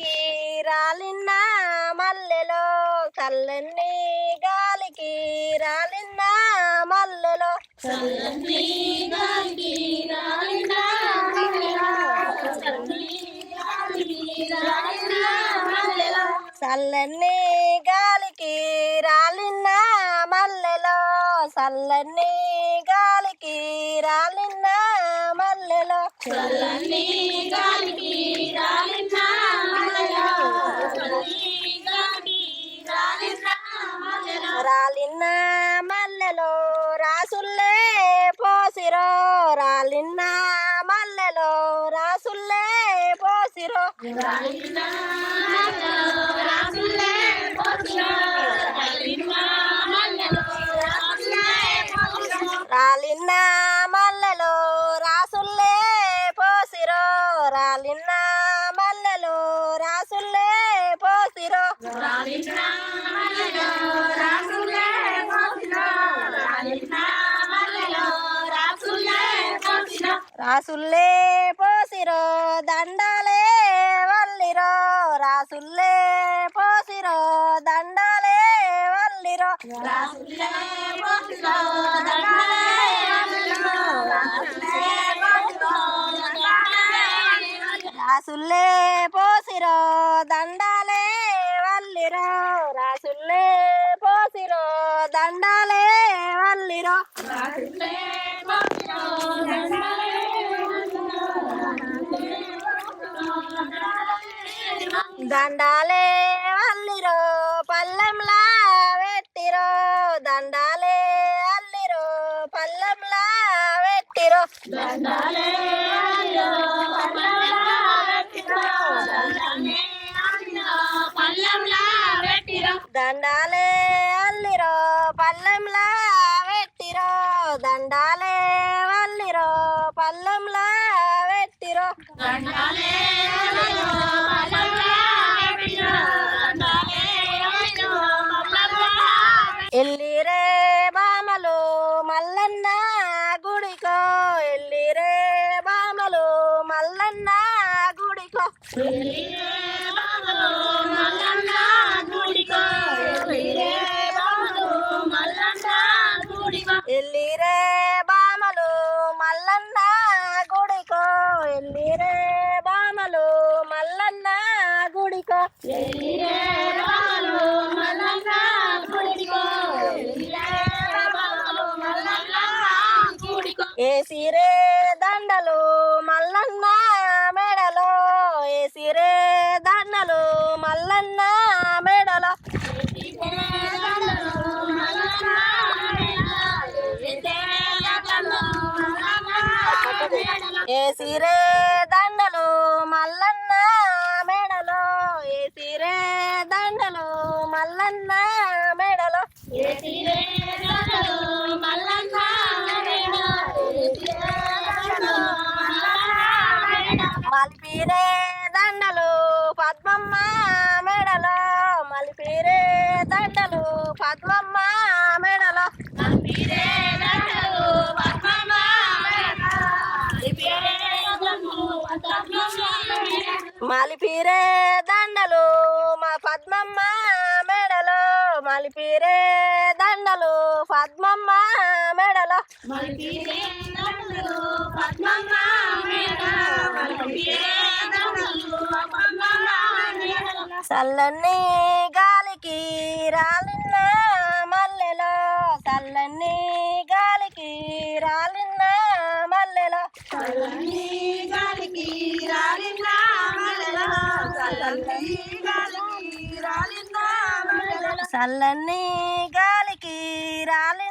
గాలికి రాలిన్న మల్లెలో. చల్లని గాలికి రాలిన్న మల్లెలో చల్లని గాలికి రాలిన్న మల్లెలో. చల్లని గాలికి రాలిన్న మల్లెలో రాలిన్న రాలిన్న మల్లెలో రాసుల్లే పోసిరో రాలిన్న మల్లెలో రాసుల్లే పోసిరో. రాలిన్న మల్లెలో రాసుల్లే పోసిరో రాలిన్న మల్లెలో రాసుల్లే పోసిరో రాసుల్లే పోసిరో దండాలే వల్లిరో. రాసుల్లే పోసిరో దండాలే వల్లిరో. రాసుల్లే పోసిరో దండాలే వల్లిరో. సుల్లే పోసిరో దండాలే వల్లిరో. దండాలే వల్లిరో పల్లెంలా వెట్టిరో. దండాలే అల్లిరో పల్లెంలా వెట్టిరో. దండాలే అల్లిరో పల్లెంలా వెట్టిరో. దండాలే వల్లిరో పల్లెంలా వెట్టిరో. ఎల్లిరే బామలు మల్లన్న గుడికో. ఎల్లిరే బామలు మల్లన్న గుడికో ఎల్లిరే బామలు మల్లన్న గుడికో ఎల్లిరే బామలు మల్లన్న గుడికో ఏసిరే దండలు మల్లన్న మెడలో ఏసిరే దండలు మల్లన్న మెడలో. ఏసిరే దండలు మల్లన్న మెడలో ఏసిరే దండలు మల్లన్న మెడలో మలిపిరే దండలు పద్మమ్మ మెడలో మలిపిరే దండలు పద్మమ్మ మెడలో మలిపిరే దండలు మా పద్మమ్మ మెడలో. మలిపిరే దండలు పద్మమ్మ మెడలో. చల్లని గాలికి రాలిన్న చల్లని గాలికి రాలి